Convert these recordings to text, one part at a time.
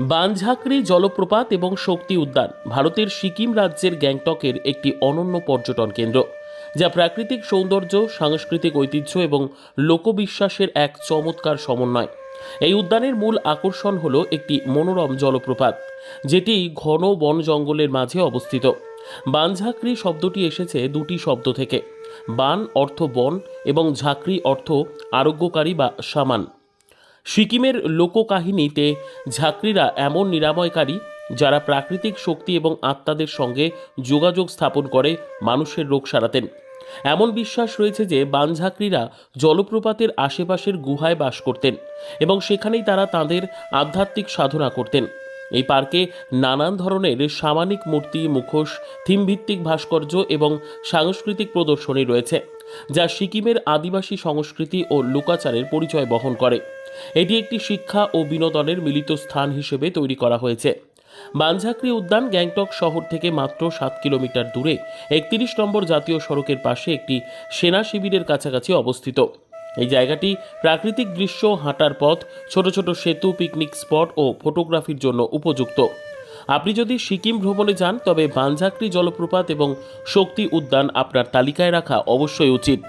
বানঝাঁকড়ি জলপ্রপাত এবং শক্তি উদ্যান ভারতের সিকিম রাজ্যের গ্যাংটকের একটি অনন্য পর্যটন কেন্দ্র, যা প্রাকৃতিক সৌন্দর্য, সাংস্কৃতিক ঐতিহ্য এবং লোকবিশ্বাসের এক চমৎকার সমন্বয়। এই উদ্যানের মূল আকর্ষণ হল একটি মনোরম জলপ্রপাত, যেটি ঘন বন জঙ্গলের মাঝে অবস্থিত। বানঝাঁকড়ি শব্দটি এসেছে দুটি শব্দ থেকে, বান অর্থ বন এবং ঝাঁকড়ি অর্থ আরোগ্যকারী বা সামান সিকিমের লোককাহিনীতে ঝাঁকড়িরা এমন নিরাময়কারী যারা প্রাকৃতিক শক্তি এবং আত্মাদের সঙ্গে যোগাযোগ স্থাপন করে মানুষের রোগ সারাতেন। এমন বিশ্বাস রয়েছে যে বানঝাঁকড়িরা জলপ্রপাতের আশেপাশের গুহায় বাস করতেন এবং সেখানেই তারা তাদের আধ্যাত্মিক সাধনা করতেন। এই পার্কে নানান ধরনের সামানিক মূর্তি, মুখোশ, থিমভিত্তিক ভাস্কর্য এবং সাংস্কৃতিক প্রদর্শনী রয়েছে, যা সিকিমের আদিবাসী সংস্কৃতি ও লোকাচারের পরিচয় বহন করে। এটি একটি শিক্ষা ও বিনোদনের মিলিত স্থান হিসেবে তৈরি করা হয়েছে। বানঝাকরি উদ্যান গ্যাংটক শহর থেকে মাত্র সাত কিলোমিটার দূরে, একত্রিশ নম্বর জাতীয় সড়কের পাশে একটি সেনা শিবিরের কাছাকাছি অবস্থিত। এই জায়গাটি প্রাকৃতিক দৃশ্য, হাঁটার পথ, ছোট ছোট সেতু, পিকনিক স্পট ও ফটোগ্রাফির জন্য উপযুক্ত। আপনি যদি সিকিম ভ্রমণে যান, তবে বানঝাকরি জলপ্রপাত এবং শক্তি উদ্যান আপনার তালিকায় রাখা অবশ্যই উচিত।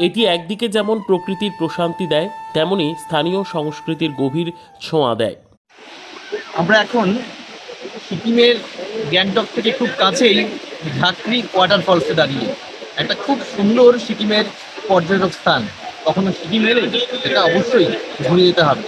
এটি একদিকে যেমন প্রকৃতির প্রশান্তি দেয়, তেমনি স্থানীয় সংস্কৃতির গভীর ছোঁয়া দেয়। আমরা এখন সিকিমের গ্যাংটক থেকে খুব কাছেই ঝাঁকরি ওয়াটারফলসে দাঁড়িয়ে। একটা খুব সুন্দর সিকিমের পর্যটক স্থান। কখনো সিকিম এলে এটা অবশ্যই ঘুরে যেতে হবে।